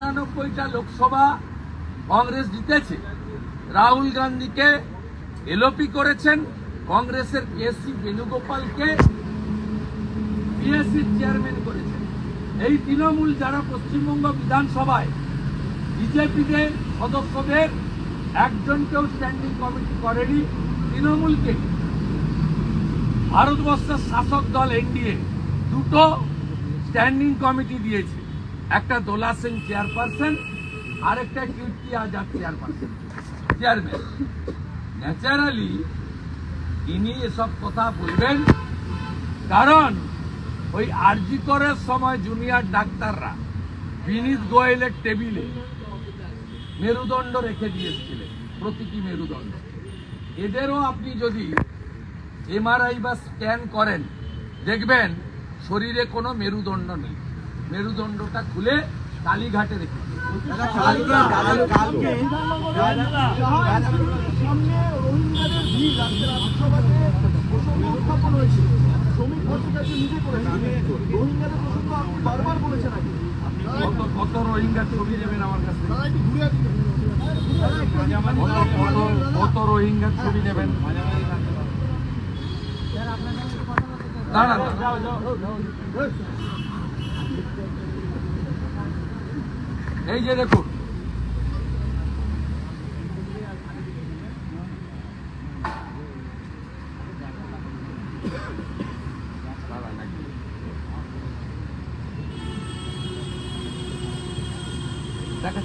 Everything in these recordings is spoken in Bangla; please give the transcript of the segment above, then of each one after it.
নিরানব্বইটা লোকসভা কংগ্রেস জিতেছে। রাহুল গান্ধীকে এলওপি করেছেন কংগ্রেসের পিএসসি বেণুগোপালকে পিএসসি চেয়ারম্যান করেছেন। এই তৃণমূল যারা পশ্চিমবঙ্গ বিধানসভায় বিজেপিদের সদস্যদের একজনকেও স্ট্যান্ডিং কমিটি করেনি, তৃণমূলকে। ভারতবর্ষের শাসক দল এনডিএ দুটো স্ট্যান্ডিং কমিটি দিয়েছে। একটা দোলা সিং চেয়ারপারসন আর একটা Kirti Azad chairperson chairman naturally তিনি এসব কথা বলবেন, কারণ ওই আরজি করার সময় জুনিয়র ডাক্তাররা বিনীত গোয়েলের টেবিলে মেরুদণ্ড রেখে দিয়েছিলেন, প্রতিটি মেরুদণ্ড। এদেরও আপনি যদি এমআরআই বা স্ক্যান করেন, দেখবেন শরীরে কোনো মেরুদণ্ড নেই। মেরুদণ্ডটা খুলে কালীঘাটে রেখে কত রোহিঙ্গা ছবি নেবেন আমার কাছে? কত রোহিঙ্গার ছবি নেবেন? দাঁড়ান। এই যে দেখুন দেখা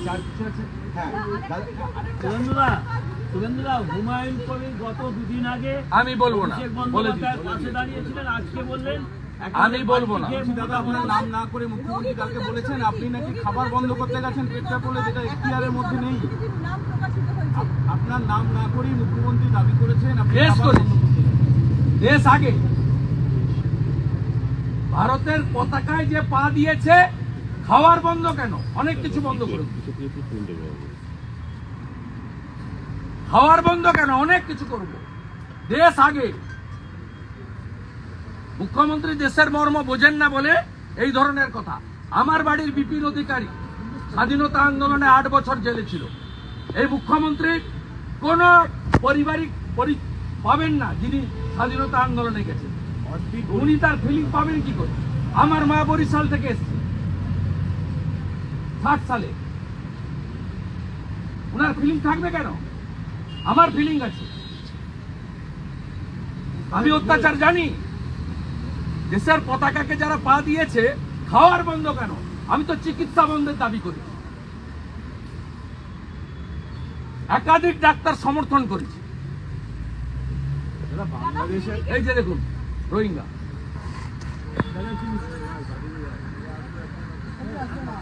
আগে আমি বলব না। বলে দাঁড়িয়েছিলেন আজকে বললেন আমি বলব না। দাদা আপনার নাম না করে মুখ্যমন্ত্রী কালকে বলেছেন আপনি নাকি খাবার বন্ধ করতে গেছেন পেটটা পড়লে যেটা এখতিয়ারের মধ্যে নেই। আপনার নাম না করেই মুখ্যমন্ত্রী দাবি করেছেন। দেশ আগে। ভারতের পতাকায় যে পা দিয়েছে খাওয়ার বন্ধ কেন? অনেক কিছু বন্ধ করে। খাওয়ার বন্ধ কেন? অনেক কিছু করব। দেশ আগে। মুখ্যমন্ত্রী দেশের মর্ম বোঝেন না বলে এই ধরনের কথা। আমার বাড়ির বিপিন অধিকারী স্বাধীনতা আন্দোলনে আট বছর জেলে ছিল। এই মুখ্যমন্ত্রী কোন পারিবারিক পাবেন না যিনি স্বাধীনতা আন্দোলনে গেছেন। উনি তার ফিলিং পাবেন কি করে? আমার মা বরিশাল থেকে এসছে। ষাট সালে। ওনার ফিলিং থাকবে কেন? আমার ফিলিং আছে। আমি অত্যাচার জানি। দেশের পতাকাকে যারা পা দিয়েছে, খাওয়ার বন্ধ কেন? আমি তো চিকিৎসা বন্ধের দাবি করি। একাধিক ডাক্তার সমর্থন করেছে। এই যে দেখুন, রোহিঙ্গা।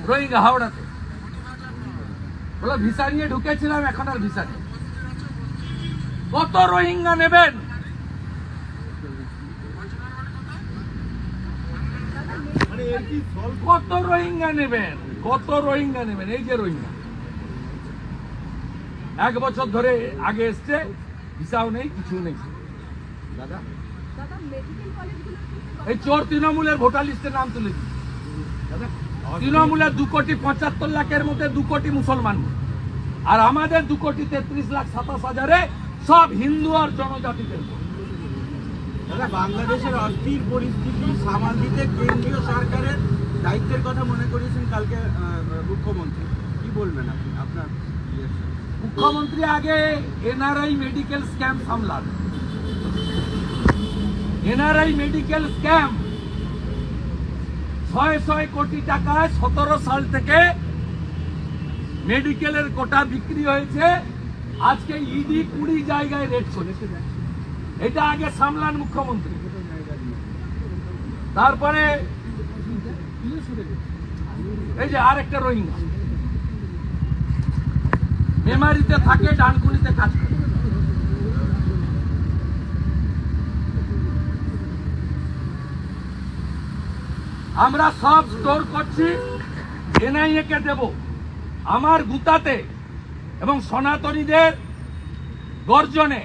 রোহিঙ্গা, হাওড়াতে। বলো ভিসা নিয়ে ঢুকেছিলাম, এখন আর ভিসা নেই। কত রোহিঙ্গা নেবেন মানে এর কি ফল কত রোহিঙ্গা নেবেন? কত রোহিঙ্গা নেবেন? এই যে রোহিঙ্গা। এক বছর ধরে আগে এসছে ভিসাও নেই কিছু নেই। দাদা? এই চোর তৃণমূলের ভোটার লিস্টে নাম তুলে দিই তৃণমূলের দু কোটি পঁচাত্তর লাখের মধ্যে দু কোটি মুসলমান। আর আমাদের দু কোটি তেত্রিশ লাখ সাতাশ হাজারে সব হিন্দু আর জনজাতিদের বাংলাদেশের অস্থির পরিস্থিতি সামাল দিতে কেন্দ্রীয় সরকারের দায়িত্বের কথা মনে করিয়েছেন কালকে মুখ্যমন্ত্রী। কি বলবেন আপনি? আপনার মুখ্যমন্ত্রী আগে এনআরআই মেডিকেল স্ক্যাম সামলান। এনআরআই মেডিকেল স্ক্যাম ছয় ছয় কোটি টাকায় সতেরো সাল থেকে মেডিকেলের কোটা বিক্রি হয়েছে। আজকে ইডি কুড়ি জায়গায় রেট করেছে। এটা আগে সামলান মুখ্যমন্ত্রী। তারপরে এই যে আর একটা রোহিঙ্গা। মেমারিতে থাকে, ডানকুনিতে কাজ করে। আমরা সব স্টোর করছি, এনআইএ কে দেব। আমার গুতাতে এবং সনাতনীদের গর্জনে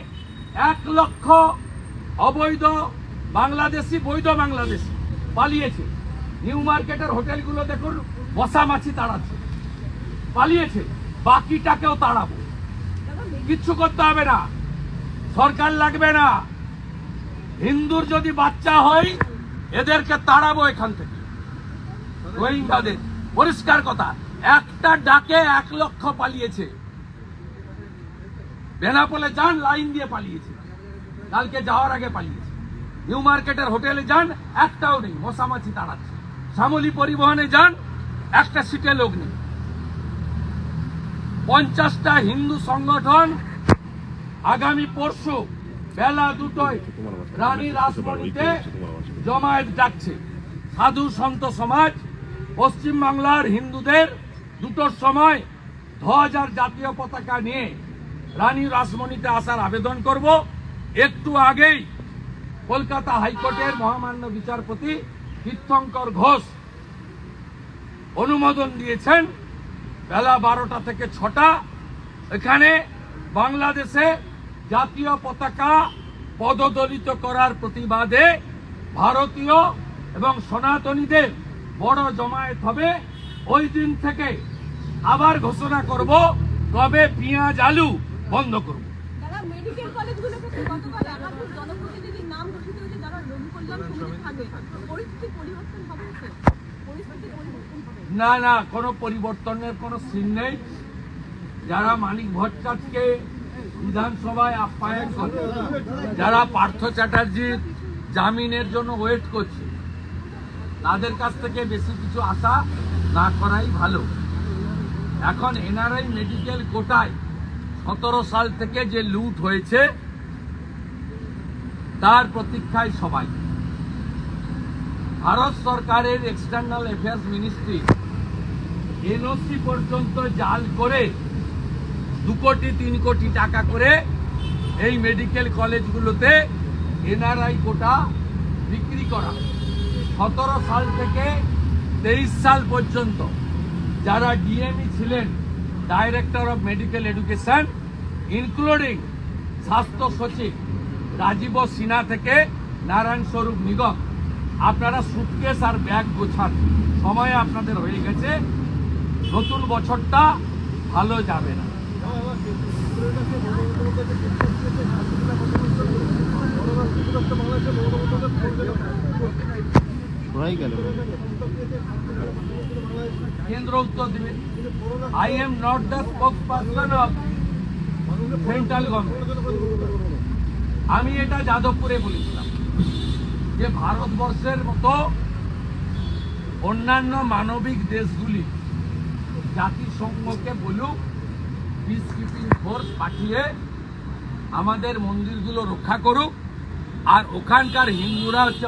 এক লক্ষ অবৈধ বাংলাদেশি, বৈধ বাংলাদেশি পালিয়েছে। নিউ মার্কেটের হোটেলগুলো দেখুন, বসা মাছি তাড়াচ্ছে। পালিয়েছে, বাকিটাকেও তাড়াবো। কিচ্ছু করতে হবে না। সরকার লাগবে না। হিন্দুর যদি বাচ্চা হয়, এদেরকে তাড়াবো এখান থেকে। রোহিঙ্গাদের পরিষ্কার কথা, একটা ডাকে এক লক্ষ পালিয়েছে। বেনাপোলে যান, লাইন দিয়ে পালিয়েছে। কালকে যাওয়ার আগে পালিয়েছে। নিউ মার্কেটের হোটেলে যান, একটাও নেই, মশামাছি তাড়াচ্ছে। শ্যামলী পরিবহনে যান, একটা সিটে লোক নেই। পঞ্চাশটা হিন্দু সংগঠন আগামী পরশু বেলা দুটোয় রানী রাসমণিতে জমায়েত ডাকছে। সাধু সন্ত সমাজ, পশ্চিমবাংলার হিন্দুদের দুটোর সময় ধ্বজ আর জাতীয় পতাকা নিয়ে রানী রাসমণিতে আসার আবেদন করব। একটু আগেই কলকাতা হাইকোর্টের মহামান্য বিচারপতি তীর্থঙ্কর ঘোষ অনুমোদন দিয়েছেন। বেলা বারোটা থেকে ছটা। এখানে বাংলাদেশে জাতীয় পতাকা পদদলিত করার প্রতিবাদে ভারতীয় এবং সনাতনীদের বড় জমায়েত হবে। ওই দিন থেকে আবার ঘোষণা করব কবে পেঁয়াজ আলু বন্ধ করব। না না কোনো পরিবর্তনের কোনো সিন নেই। যারা মানিক ভট্টাচার্যকে বিধানসভায় আপ্যায়ন করে যারা পার্থ চ্যাটার্জির জামিনের জন্য ওয়েট করছে তাদের কাছ থেকে বেশি কিছু আশা না করাই ভালো। এখন এনআরআই মেডিকেল কোটায় সতেরো সাল থেকে যে লুট হয়েছে, তার প্রতীক্ষায় সবাই। ভারত সরকারের এক্সটার্নাল অ্যাফেয়ার্স মিনিস্ট্রি এনওসি পর্যন্ত জাল করে দু কোটি, তিন কোটি টাকা করে এই মেডিকেল কলেজগুলোতে এনআরআই কোটা বিক্রি করা। সতেরো সাল থেকে তেইশ সাল পর্যন্ত যারা ডিএমই ছিলেন director of medical education including স্বাস্থ্য সচিব রাজীব সিনহা থেকে নারায়ণ স্বরূপ নিগম আপনারা সুটকেস আর ব্যাগ গোছান সময় আপনাদের হয়ে গেছে নতুন বছরটা ভালো যাবে না কেন্দ্র উত্তর দেবে। I am not the of central আমি এটা যাদবপুরে বলেছিলাম যে ভারতবর্ষের মতো অন্যান্য মানবিক দেশগুলি জাতিসংঘকে বলুক পিস কিপিং ফোর্স পাঠিয়ে আমাদের মন্দিরগুলো রক্ষা করুক, আর ওখানকার হিন্দুরা হচ্ছে